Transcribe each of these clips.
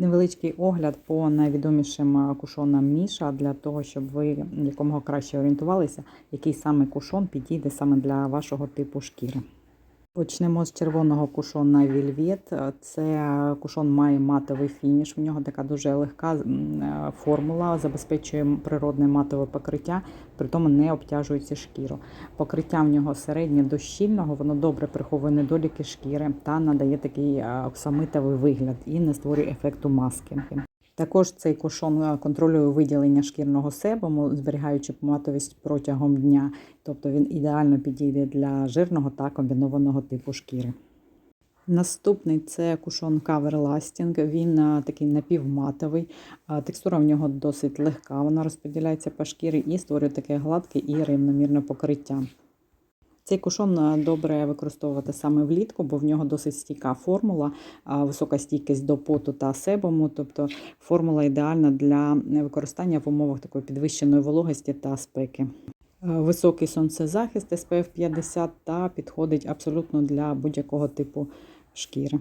Невеличкий огляд по найвідомішим е, кушонам Міша для того, щоб ви якомога краще орієнтувалися, який саме кушон підійде саме для вашого типу шкіри. Почнемо з червоного кушона Вільвет. Це кушон має матовий фініш. В нього така дуже легка е, формула, забезпечує природне матове покриття, при тому не обтяжується шкіру. Покриття в нього середнє до щільного, воно добре приховує недоліки шкіри та надає такий е, оксамитовий вигляд і не створює ефекту маски. Також цей кушон контролює виділення шкірного себуму, зберігаючи матовість протягом дня. Тобто він ідеально підійде для жирного та комбінованого типу шкіри. Наступний це кушон Cover Lasting. Він такий напівматовий. Текстура в нього досить легка, вона розподіляється по шкірі і створює таке гладке і рівномірне покриття. Цей кушон добре використовувати саме влітку, бо в нього досить стійка формула, висока стійкість до поту та себуму. Тобто формула ідеальна для використання в умовах такої підвищеної вологості та спеки. Е, Високий сонцезахист SPF 50 та підходить абсолютно для будь-якого типу шкіри.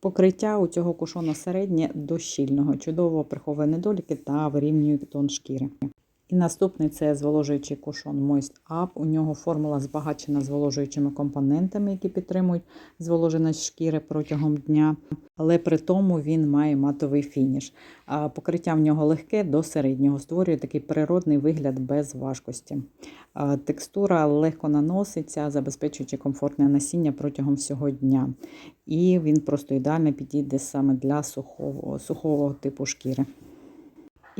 Покриття у цього кушона середнє до щільного, чудово приховує недоліки та вирівнює тон шкіри. І наступний це зволожуючий кушон Moist Up. У нього формула збагачена зволожуючими компонентами, які підтримують зволоженість шкіри протягом дня, але при тому він має матовий фініш. Покриття в нього легке до середнього, створює такий природний вигляд без важкості. Текстура легко наноситься, забезпечуючи комфортне насіння протягом всього дня. І він просто ідеально підійде саме для сухого, сухого типу шкіри.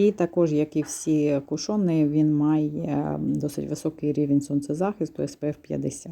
І також, як і всі кушони, він має досить високий рівень сонцезахисту SPF 50.